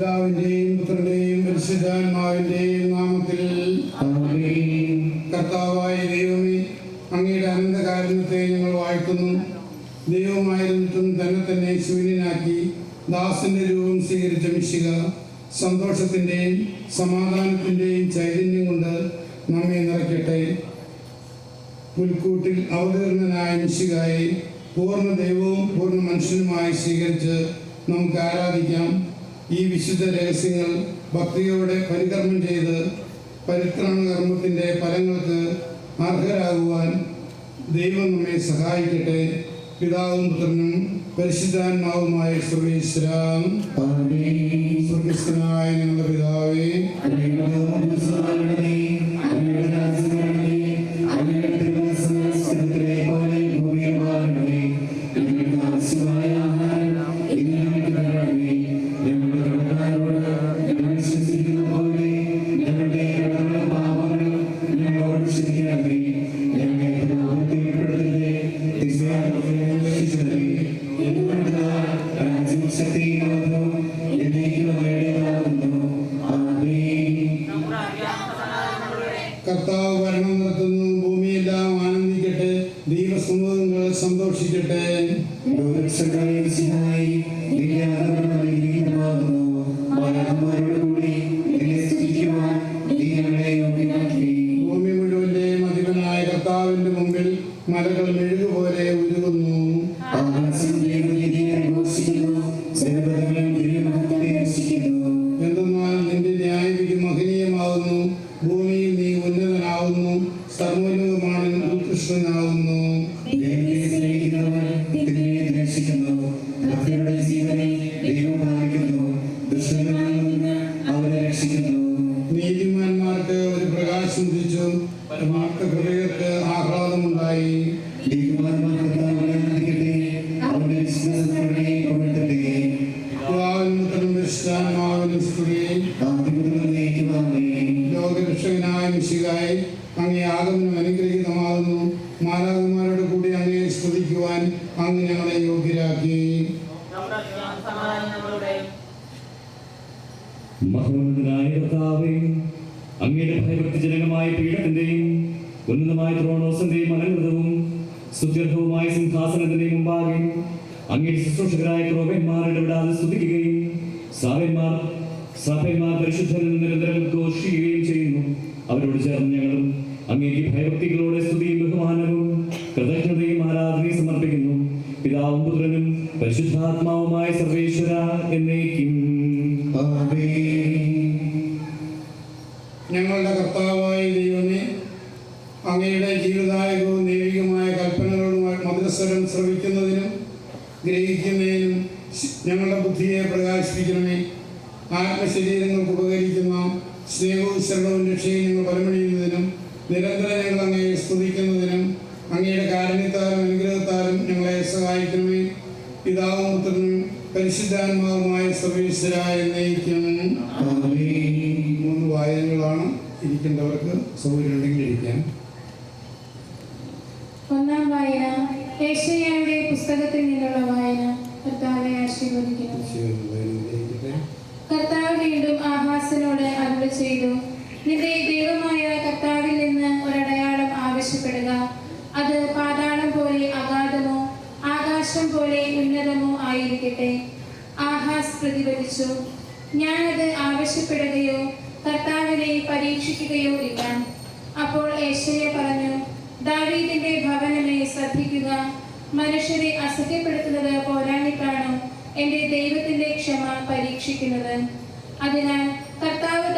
പിതാവിന്റെയും പുത്രന്റെയും പരിശുദ്ധാത്മാവിന്റെയും നാമത്തിൽ കർത്താവായ ദൈവമേ അങ്ങയുടെ അനന്തകാരുണ്യത്തെ ഞങ്ങൾ വാഴ്ത്തുന്നു. ദൈവമായിരുന്നിട്ടും തന്നെ തന്നെ ശൂന്യനാക്കി ദാസന്റെ രൂപം സ്വീകരിച്ച മിശിക സന്തോഷത്തിന്റെയും സമാധാനത്തിന്റെയും ചൈതന്യം കൊണ്ട് നമ്മെ നിറയ്ക്കട്ടെ. പുൽക്കൂട്ടിൽ അവതീർണനായ മിശികായി പൂർണ ദൈവവും പൂർണ മനുഷ്യനുമായി സ്വീകരിച്ച് നമുക്ക് ആരാധിക്കാം. ഈ വിശുദ്ധ രഹസ്യങ്ങൾ ഭക്തിയോടെ പരികർമ്മം ചെയ്ത് പരിത്രാണ കർമ്മത്തിന്റെ ഫലങ്ങൾക്ക് അർഹരാകുവാൻ ദൈവം നമ്മെ സഹായിക്കട്ടെ. പിതാവും പുത്രനും പരിശുദ്ധാത്മാവുമായ ശ്രീശ്രാം ശ്രീകൃഷ്ണനായ ഞങ്ങളുടെ പിതാവേ. കർത്താവ് ഭരണം നടത്തുന്നു ഭൂമിയെല്ലാം ആനന്ദിക്കട്ടെ ദൈവസമൂഹങ്ങൾ സന്തോഷിക്കട്ടെ. അങ്ങയുടെ ഭയഭക്തി ജനകമായ പീഠത്തിന്റെയും ഉന്നതമായ ത്രോണോസിന്റെയും അലങ്കൃതവും സുദീർഘവുമായ സിംഹാസനത്തിന്റെയും മുമ്പാകെ അങ്ങയുടെ ശുശ്രൂഷകരായ ക്രോപന്മാരുടെ വിടാതെ സ്തുതിക്കുകയും സാവന്മാർ സഭന്മാർ പരിശുദ്ധരിൽ നിരന്തരം ഘോഷിക്കുകയും ചെയ്യുന്നു. അവരോട് ചേർന്ന് ഞങ്ങളും അങ്ങേക്ക് ഭയഭക്തികളോടെ സ്തുതിയും ബഹുമാനവും കൃതജ്ഞതയും ആരാധനയും സമർപ്പിക്കുന്നു. പിതാവും പുത്രനും പരിശുദ്ധാത്മാവുമായ സർവേശ്വര എന്നേക്കും ഗ്രഹിക്കുന്നതിനും ശ്- ഞങ്ങളുടെ ബുദ്ധിയെ പ്രകാശിപ്പിക്കണമേ. ആത്മശരീരങ്ങൾക്ക് ഉപകരിക്കുന്ന സ്നേഹവും ശരണവും രക്ഷയും ഞങ്ങൾ പരമണിയുന്നതിനും നിരന്തരം ഞങ്ങൾ അങ്ങയെ സ്തുതിക്കുന്നതിനും അങ്ങയുടെ കാരുണ്യത്താലും അനുഗ്രഹത്താലും ഞങ്ങളെ സഹായിക്കണമേ. പിതാവും പുത്രനും പരിശുദ്ധാത്മാവുമായ സർവീശ്വരായ നയിക്കും മൂന്ന് വായനകളാണ് ഇരിക്കേണ്ടവർക്ക് സൗകര്യമുണ്ടെങ്കിൽ ഇരിക്കാം. ചെയ്തു നിന്റെ ദൈവമായ കർത്താവിൽ നിന്ന് ഒരടയാളം ആവശ്യപ്പെടുക. അത് പാതാളം പോലെ അഗാധമോ ആകാശം പോലെ ഉന്നതമോ ആയിരിക്കട്ടെ. ആഹാസ് പ്രതിഫലിച്ചു. ഞാനത് ആവശ്യപ്പെടുകയോ കർത്താവിനെ പരീക്ഷിക്കുകയോ ഇല്ല. അപ്പോൾ ഏശയ പറഞ്ഞു ദാവീദിന്റെ ഭവനമേ ശ്രദ്ധിക്കുക. മനുഷ്യരെ അസഹ്യപ്പെടുത്തുന്നത് പോരാഞ്ഞിട്ടാണോ എന്റെ ദൈവത്തിന്റെ ക്ഷമ പരീക്ഷിക്കുന്നത്. അതിനാൽ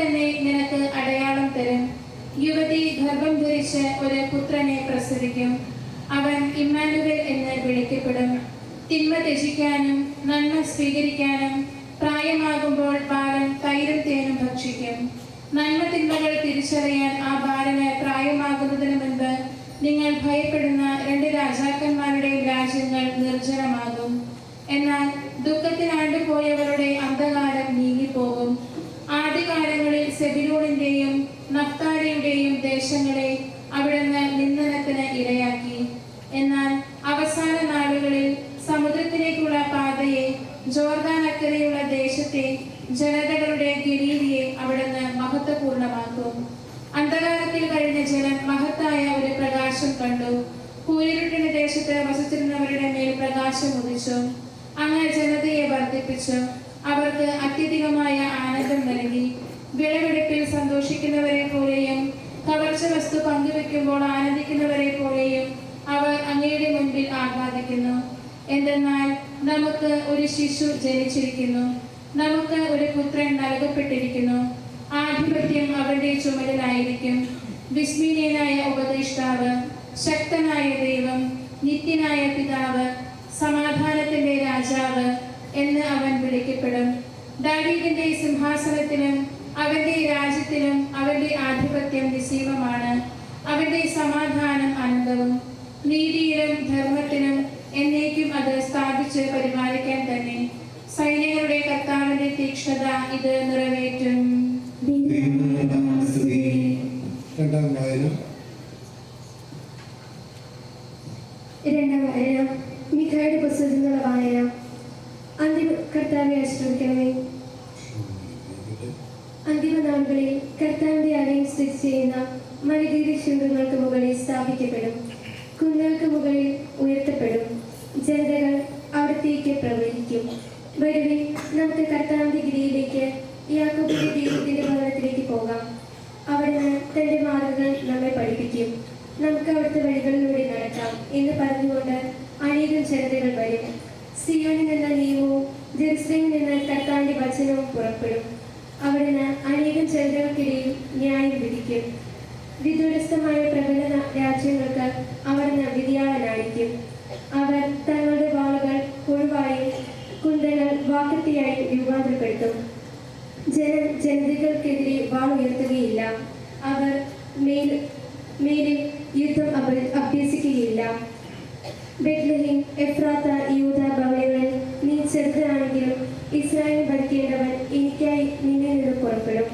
തന്നെ നിനക്ക് അടയാളം തരും. യുവതി ഗർഭം ധരിച്ച് ഒരു പുത്രനെ പ്രസവിക്കും. അവൻ ഇമ്മാനുവൽ എന്ന് വിളിക്കപ്പെടും. തിന്മ ത്യജിക്കാനും നന്മ സ്വീകരിക്കാനും പ്രായമാകുമ്പോൾ ബാലൻ തൈരും തേനും ഭക്ഷിക്കും. നന്മ തിന്മകൾ തിരിച്ചറിയാൻ ആ ബാലന് പ്രായമാകുന്നതിന് മുൻപ് നിങ്ങൾ ഭയപ്പെടുന്ന രണ്ട് രാജാക്കന്മാരുടെ രാജ്യങ്ങൾ നിർജനമാകും. എന്നാൽ ദുഃഖത്തിനാണ്ടുപോയവരുടെ അന്ധകാരം നീങ്ങിപ്പോകും. സെബിലൂണിന്റെയും ദേശങ്ങളെ അവിടുന്ന് നിന്ദനത്തിന് ഇരയാക്കി. എന്നാൽ അവസാന നാളുകളിൽ സമുദ്രത്തിലേക്കുള്ള പാതയെ ജോർദാൻ അക്കരയുള്ള ദേശത്തെ ജനതകളുടെ ഗിരീതിയെ അവിടുന്ന് മഹത്വപൂർണമാക്കും. അന്ധകാരത്തിൽ കഴിഞ്ഞ ജനം മഹത്തായ ഒരു പ്രകാശം കണ്ടു. കൂരിരുട്ടിന് ദേശത്ത് വസിച്ചിരുന്നവരുടെ മേൽ പ്രകാശം ഉദിച്ചു. അങ്ങനെ ജനതയെ വർദ്ധിപ്പിച്ചു. അവർക്ക് അത്യധികമായ ആനന്ദം നൽകി. വിളവെടുപ്പിൽ സന്തോഷിക്കുന്നവരെ പോലെയും കവർച്ച വസ്തു പങ്കുവെക്കുമ്പോൾ ആനന്ദിക്കുന്നവരെ പോലെയും അവർ അങ്ങയുടെ മുൻപിൽ ആഹ്ലാദിക്കുന്നു. എന്തെന്നാൽ നമുക്ക് ഒരു ശിശു ജനിച്ചിരിക്കുന്നു. നമുക്ക് ഒരു പുത്രൻ നൽകപ്പെട്ടിരിക്കുന്നു. ആധിപത്യം അവരുടെ ചുമലിലായിരിക്കും. വിസ്മീനീയനായ ഉപദേഷ്ടാവ് ശക്തനായ ദൈവം നിത്യനായ പിതാവ് സമാധാനത്തിന്റെ രാജാവ് എന്ന് അവൻ വിളിക്കപ്പെടും. ദാവീദിന്റെ സിംഹാസനത്തിലും അവന്റെ രാജ്യത്തിനും അവന്റെ ആധിപത്യം നിസീമമാണ് അവന്റെ സമാധാനം അനന്തവും. നീതിയിലും ധർമ്മത്തിനും എന്നേക്കും അത് സ്ഥാപിച്ച് പരിപാലിക്കാൻ തന്നെ. സൈനികരുടെ കർത്താവിന്റെ തീക്ഷ്ണത ഇത് നിറവേറ്റും. രണ്ടാം വായന. രണ്ടാം വായന. മിഖായുടെ പുസ്തകത്തിനുള്ള വായന അന്തിമ കർത്താവെ ആശ്രയിക്കണമേ അന്തിമ നാളുകളിൽ കർത്താവിന്റെ ആലയം സ്ഥിതി ചെയ്യുന്ന മഴതീരി ശൃംഗങ്ങൾക്ക് മുകളിൽ സ്ഥാപിക്കപ്പെടും. കുന്നുകൾക്ക് മുകളിൽ ഉയർത്തപ്പെടും. ജനതകൾ അവിടത്തേക്ക് പ്രവഹിക്കും. വരുവിൽ നമുക്ക് കർത്താവിന്റെ ഗിരിയിലേക്ക് യാക്കോബിന്റെ ഭവനത്തിലേക്ക് പോകാം. അവിടുന്ന് തന്റെ മാർഗങ്ങൾ നമ്മെ പഠിപ്പിക്കും. നമുക്ക് അവിടുത്തെ വഴികളിലൂടെ നടക്കാം എന്ന് പറഞ്ഞുകൊണ്ട് അനേകം ജനതകൾ വരും. സിയോണിൽ നിന്ന നിയമവും ജെറുസലേമിൽ നിന്ന് കർത്താവിന്റെ വചനവും പുറപ്പെടും. അവിടുന്ന് അനേകം ജനതകൾക്കിടയിൽ ന്യായം വിധിക്കും. വിദൂരസ്ഥമായ പ്രബല രാജ്യങ്ങൾക്ക് അവിടുന്ന് വിധിയാളനായിരിക്കും. അവർ തങ്ങളുടെ വാളുകൾ ഒഴിവായും കുന്തകൾ വാക്കത്തിയായും രൂപാന്തരപ്പെടുത്തും. ജന ജനതകൾക്കെതിരെ വാൾ ഉയർത്തുകയില്ല. അവർ മേൽ മേലിൽ യുദ്ധം അഭ- അഭ്യസിക്കുകയില്ല. ബെത്ലഹേം എഫ്രാത്ത യൂത ഭവനങ്ങളിൽ നീ ചെറുതാണെങ്കിലും ഇസ്രായേൽ ഭരിക്കേണ്ടവൻ എനിക്കായി നിന്നിൽ നിന്ന് പുറപ്പെടും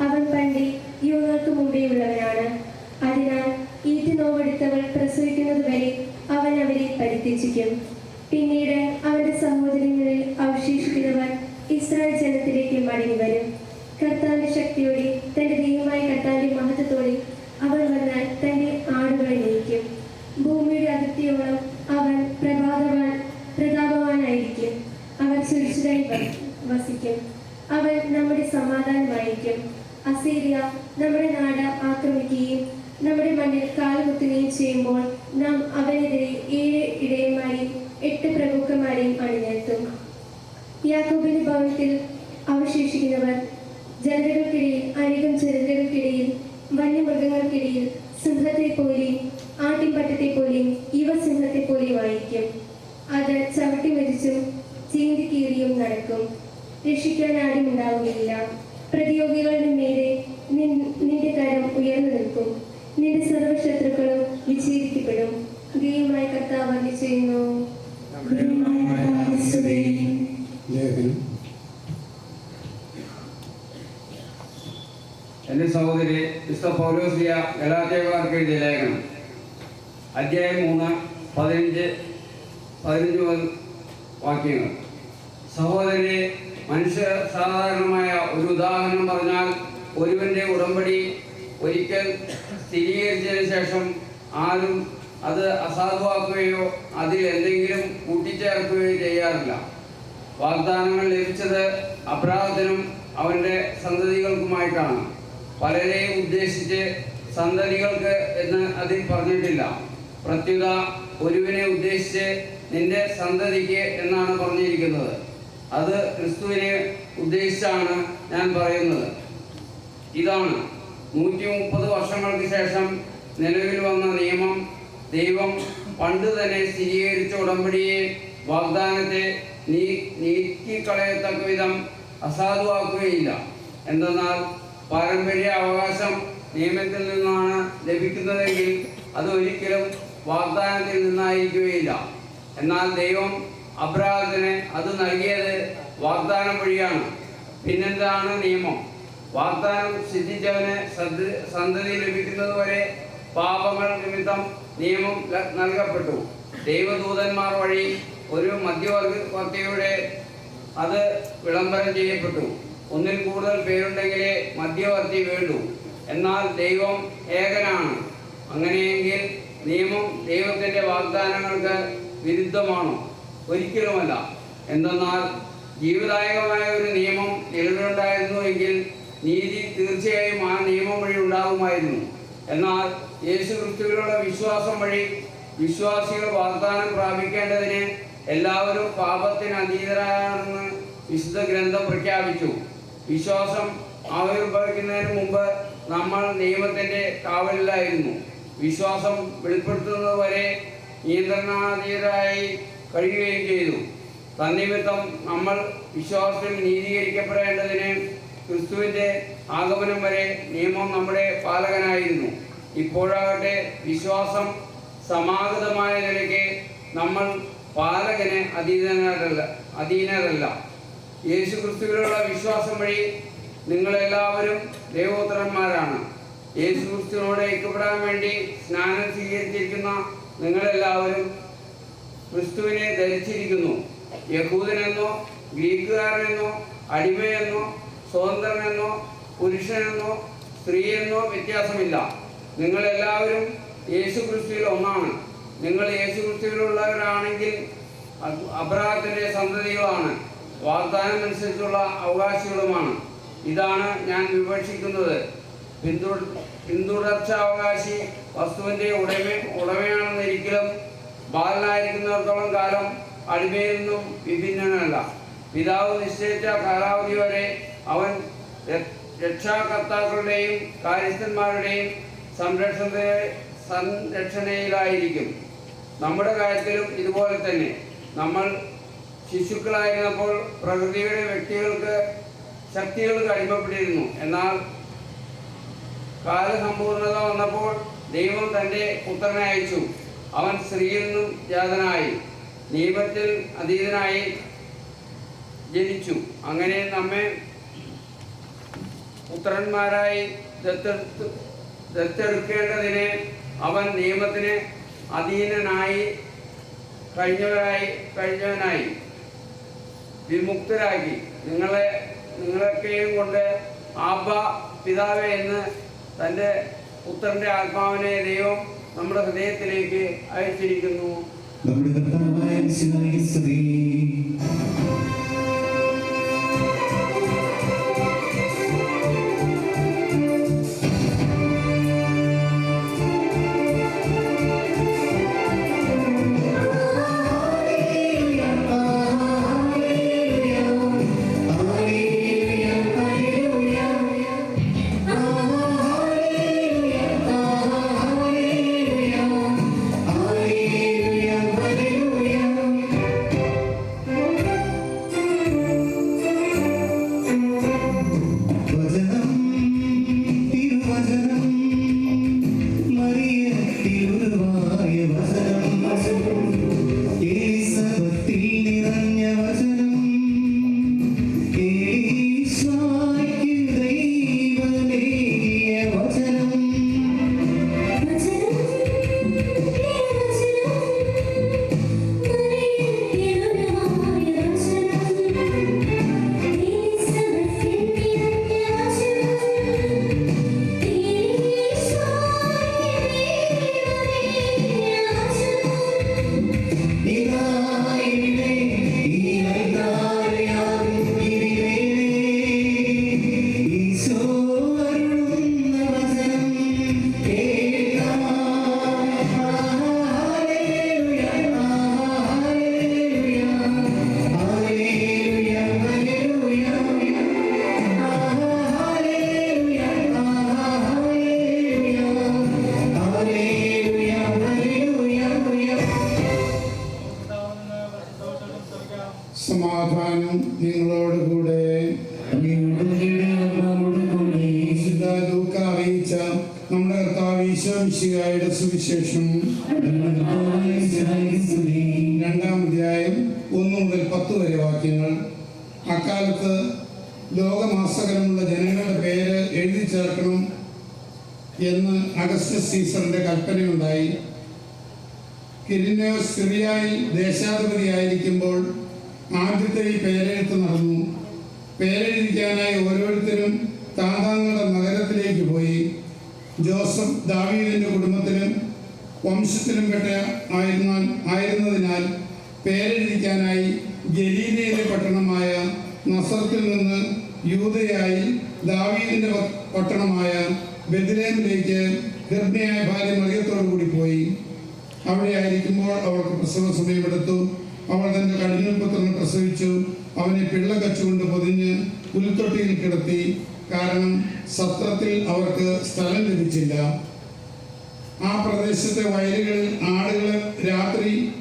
അവൻ പണ്ട് യുവങ്ങൾക്ക് മുമ്പേ ഉള്ളവനാണ് അതിനാൽ ഈറ്റ് നോവെടുത്തവൾ പ്രസവിക്കുന്നത് വരെ അവൻ അവരെ പിന്നീട് അവന്റെ സഹോദരങ്ങളിൽ അവശേഷിക്കുന്നവർ ഇസ്രായേൽ ജനത്തിലേക്ക് മടങ്ങി വരും. കർത്താവിന്റെ ശക്തിയോടെ തന്റെ ദൈവമായ കർത്താവിന്റെ മഹത്വത്തോടെ അവൻ വന്നാൽ തന്റെ ആടുകളെ നയിക്കും ഭൂമിയുടെ അതിർത്തിയോളം അവൻ പ്രഭാതവാൻ പ്രതാപവാനായിരിക്കും. അവൻ സുരക്ഷിതായി വസിക്കും. അവൻ നമ്മുടെ സമാധാനമായിരിക്കും. അസീരിയ നമ്മുടെ നാട് ആക്രമിക്കുകയും നമ്മുടെ മണ്ണിൽ കാലുകുത്തുകയും ചെയ്യുമ്പോൾ നാം അവനെതിരെ ഏഴ് ഇടയന്മാരെയും എട്ട് പ്രമുഖന്മാരെയും അണിനിരത്തും. യാക്കോബിന്റെ ഭവനത്തിൽ അവശേഷിക്കുന്നവർ ജനതകൾക്കിടയിൽ അനേകം ജനതകൾക്കിടയിൽ വന്യമൃഗങ്ങൾക്കിടയിൽ സിംഹത്തെ പോലെയും ആട്ടിൻപറ്റത്തെ പോലെയും ഇവ സിംഹത്തെ പോലെയും ആയിരിക്കും അത് ചവിട്ടി മരിച്ചും ചീന്തി കീറിയും നടക്കും. രക്ഷിക്കാൻ ആരും ഉണ്ടാവുകയില്ല പ്രതിയോഗികളുടെ നിൻ- നിന്റെ കരം ഉയർന്നു നിൽക്കും. നിന്റെ സർവശത്രുക്കളും വിച്ഛേദിക്കപ്പെടും ദൈവമായ കർത്താവ് വന്ദി ചെയ്യുന്നു. എന്റെ സഹോദരി വിശുദ്ധ പൗലോസിയ ഗലാത്യകാർക്ക് എഴുതിയ ലേഖനം. അധ്യായം മൂന്ന് പതിനഞ്ച് പതിനഞ്ച് വാക്യങ്ങൾ. സഹോദരി മനുഷ്യ സാധാരണമായ ഒരു ഉദാഹരണം പറഞ്ഞാൽ ഒരുവന്റെ ഉടമ്പടി ഒരിക്കൽ സ്ഥിരീകരിച്ചതിന് ശേഷം ആരും അത് അസാധുവാക്കുകയോ അതിൽ എന്തെങ്കിലും കൂട്ടിച്ചേർക്കുകയോ ചെയ്യാറില്ല. വാഗ്ദാനങ്ങൾ ലഭിച്ചത് അബ്രാഹത്തിനും അവന്റെ സന്തതികൾക്കുമായിട്ടാണ്. പലരെയും ഉദ്ദേശിച്ച് സന്തതികൾക്ക് എന്ന് അതിൽ പറഞ്ഞിട്ടില്ല. പ്രത്യുത ഒരുവിനെ ഉദ്ദേശിച്ച് നിന്റെ സന്തതിക്ക് എന്നാണ് പറഞ്ഞിരിക്കുന്നത്. അത് ക്രിസ്തുവിനെ ഉദ്ദേശിച്ചാണ് ഞാൻ പറയുന്നത്. ഇതാണ് നൂറ്റി മുപ്പത് വർഷങ്ങൾക്ക് ശേഷം നിലവിൽ വന്ന നിയമം ദൈവം പണ്ട് തന്നെ സ്ഥിരീകരിച്ച ഉടമ്പടിയെ വാഗ്ദാനത്തെ നീ നീക്കിക്കളയത്തക്ക വിധം അസാധുവാക്കുകയില്ല. എന്തെന്നാൽ പാരമ്പര്യ അവകാശം നിയമത്തിൽ നിന്നാണ് ലഭിക്കുന്നതെങ്കിൽ അത് ഒരിക്കലും വാഗ്ദാനത്തിൽ നിന്നായിരിക്കുകയില്ല. എന്നാൽ ദൈവം അബ്രാഹത്തിന് അത് നൽകിയത് വാഗ്ദാനം വഴിയാണ്. പിന്നെന്താണ് നിയമം? വാഗ്ദാനം സിദ്ധിച്ചവന് സന്ത- സന്തതി ലഭിക്കുന്നത് വരെ പാപങ്ങൾ നിമിത്തം നിയമം നൽകപ്പെട്ടു. ദൈവദൂതന്മാർ വഴി ഒരു മധ്യവർഗവർത്തിയുടെ അത് വിളംബരം ചെയ്യപ്പെട്ടു. ഒന്നിൽ കൂടുതൽ പേരുണ്ടെങ്കിലേ മധ്യവർത്തി വേണ്ടു. എന്നാൽ ദൈവം ഏകനാണ്. അങ്ങനെയെങ്കിൽ നിയമം ദൈവത്തിന്റെ വാഗ്ദാനങ്ങൾക്ക് വിരുദ്ധമാണോ? ഒരിക്കലുമല്ല. എന്തെന്നാൽ ജീവദായകമായ ഒരു നിയമം നിലവിലുണ്ടായിരുന്നു എങ്കിൽ നീതി തീർച്ചയായും ആ നിയമം വഴി ഉണ്ടാകുമായിരുന്നു. എന്നാൽ യേശു ക്രിസ്തുവിലുള്ള വിശ്വാസം വഴി വിശ്വാസികൾ വാഗ്ദാനം പ്രാപിക്കേണ്ടതിന് എല്ലാവരും പാപത്തിന് അതീതരാണെന്ന് വിശുദ്ധ ഗ്രന്ഥം പ്രഖ്യാപിച്ചു. വിശ്വാസം ആവിർഭവിക്കുന്നതിന് മുമ്പ് നമ്മൾ നിയമത്തിന്റെ കാവലിലായിരുന്നു. വിശ്വാസം വെളിപ്പെടുത്തുന്നത് വരെ നിയന്ത്രണാതീതരായി കഴിയുകയും ചെയ്തു. തന്നിമിത്തം നമ്മൾ വിശ്വാസത്തിൽ നീതീകരിക്കപ്പെടേണ്ടതിന് ക്രിസ്തുവിന്റെ ആഗമനം വരെ നിയമം നമ്മുടെ പാലകനായിരുന്നു. ഇപ്പോഴാകട്ടെ വിശ്വാസം സമാഗതമായ നിലയ്ക്ക് നമ്മൾ പാലകന് അധീനരല്ല അധീനരല്ല. യേശു ക്രിസ്തുവിലുള്ള വിശ്വാസം വഴി നിങ്ങളെല്ലാവരും ദൈവോത്തരന്മാരാണ് യേശു ക്രിസ്തുവിനോട് ഐക്യപ്പെടാൻ വേണ്ടി സ്നാനം സ്വീകരിച്ചിരിക്കുന്ന നിങ്ങളെല്ലാവരും ക്രിസ്തുവിനെ ധരിച്ചിരിക്കുന്നു. യഹൂദനെന്നോ ഗ്രീക്കുകാരനെന്നോ അടിമയെന്നോ സ്വതന്ത്രനെന്നോ പുരുഷനെന്നോ സ്ത്രീയെന്നോ വ്യത്യാസമില്ല. നിങ്ങളെല്ലാവരും യേശു ക്രിസ്തുവിൽ ഒന്നാണ്. നിങ്ങൾ യേശു ക്രിസ്തുവിലുള്ളവരാണെങ്കിൽ അബ്രഹത്തിന്റെ സന്തതികളാണ്. വാഗ്ദാനം അനുസരിച്ചുള്ള അവകാശികളുമാണ്. ഇതാണ് ഞാൻ വിവക്ഷിക്കുന്നത്. പിന്തു പിന്തുടർച്ചാവകാശി വസ്തുവിന്റെ ഉടമ ഉടമയാണെന്നിരിക്കലും ബാലനായിരിക്കുന്നിടത്തോളം കാലം അടിമയിൽ നിന്നും വിഭിന്നനല്ല. പിതാവ് നിശ്ചയിച്ച കാലാവധി വരെ അവൻ രക്ഷാകർത്താക്കളുടെയും കാര്യസ്ഥന്മാരുടെയും സംരക്ഷണ സംരക്ഷണയിലായിരിക്കും. നമ്മുടെ കാര്യത്തിലും ഇതുപോലെ തന്നെ. നമ്മൾ ശിശുക്കളായിരുന്നപ്പോൾ പ്രകൃതിയുടെ വ്യക്തികൾക്ക് ശക്തികൾ അടിമപ്പെട്ടിരുന്നു എന്നാൽ കാലസമ്പൂർണത വന്നപ്പോൾ ദൈവം തന്റെ പുത്രനെ അയച്ചു. അവൻ സ്ത്രീയിൽ നിന്നും ജാതനായി നിയമത്തിൽ അതീതനായി ജനിച്ചു. അങ്ങനെ നമ്മെ പുത്രന്മാരായി ദത്തെടുത്ത് ദത്തെടുക്കേണ്ടതിന് അവൻ നിയമത്തിന് അധീനനായി കഴിഞ്ഞവരായി കഴിഞ്ഞവനായി. വിമുക്തരാക്കി. നിങ്ങളെ നിങ്ങളൊക്കെയും കൊണ്ട് ആബ പിതാവേ എന്ന് തന്റെ പുത്രന്റെ ആത്മാവിനെ ദൈവം നമ്മുടെ ഹൃദയത്തിലേക്ക് അയച്ചിരിക്കുന്നു. നമ്മുടെ കർത്താവായ ദേശാധിപതിയായിരിക്കുമ്പോൾ ആദ്യത്തെ ഈ പേരെഴുത്ത് നടന്നു. പേരെഴുതിക്കാനായി ഓരോരുത്തരും താതാങ്ങളുടെ നഗരത്തിലേക്ക് പോയി. ജോസഫ് ദാവീദിന്റെ കുടുംബത്തിലും വംശത്തിലും പെട്ട ആയിരുന്ന ആയിരുന്നതിനാൽ പേരെഴുതിക്കാനായി ഗലീലയിലെ പട്ടണമായ നസറത്തിൽ നിന്ന് യൂതയായി ദാവീദിന്റെ പട്ടണമായ ബെദ്ലേമിലേക്ക് ഗർഭിണിയായ ഭാര്യ മറിയത്തോടു കൂടി പോയി. അവിടെ ആയിരിക്കുമ്പോൾ അവൾക്ക് പ്രസവ സമയമെടുത്തു. അവൾ തന്റെ കഠിനപുത്രനെ പ്രസവിച്ചു. അവനെ പിള്ള കച്ചുകൊണ്ട് പൊതിഞ്ഞ് പുൽത്തൊട്ടിയിൽ കിടത്തി. കാരണം സത്രത്തിൽ അവർക്ക് സ്ഥലം ലഭിച്ചില്ല. ആ പ്രദേശത്തെ വയലുകളിൽ ആടുകളെ രാത്രി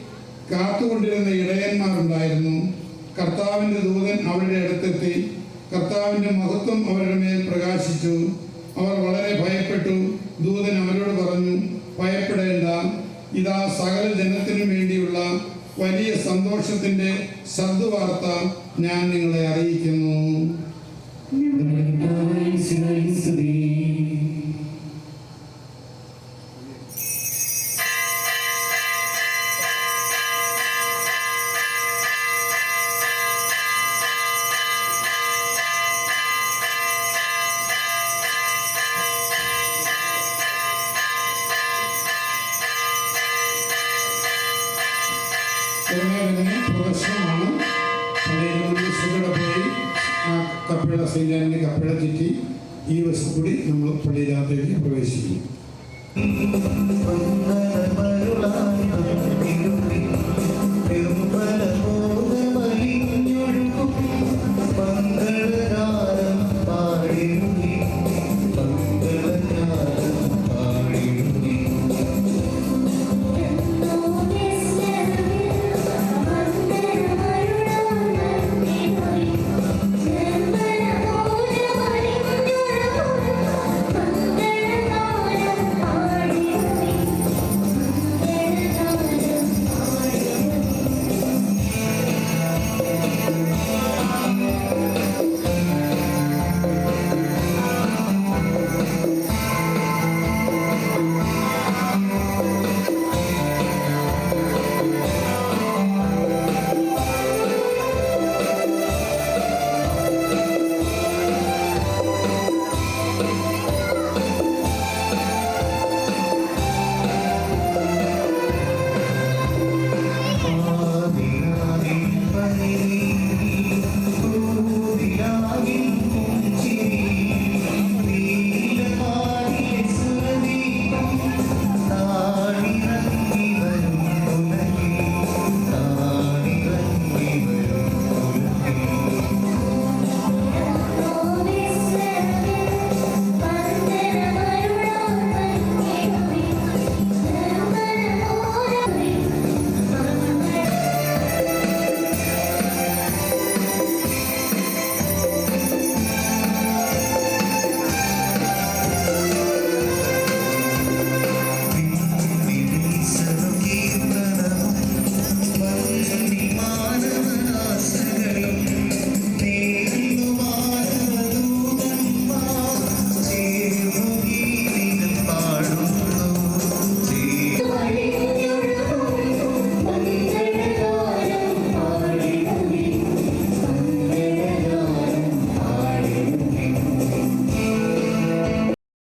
കാത്തുകൊണ്ടിരുന്ന ഇടയന്മാരുണ്ടായിരുന്നു. കർത്താവിന്റെ ദൂതൻ അവരുടെ അടുത്തെത്തി. കർത്താവിന്റെ മഹത്വം അവരുടെ മേൽ പ്രകാശിച്ചു. അവർ വളരെ ഭയപ്പെട്ടു. ദൂതൻ അവരോട് പറഞ്ഞു ഭയപ്പെടേണ്ട. ഇതാ സകല ജനത്തിനു വേണ്ടിയുള്ള വലിയ സന്തോഷത്തിന്റെ സദ്വാർത്ത ഞാൻ നിങ്ങളെ അറിയിക്കുന്നു.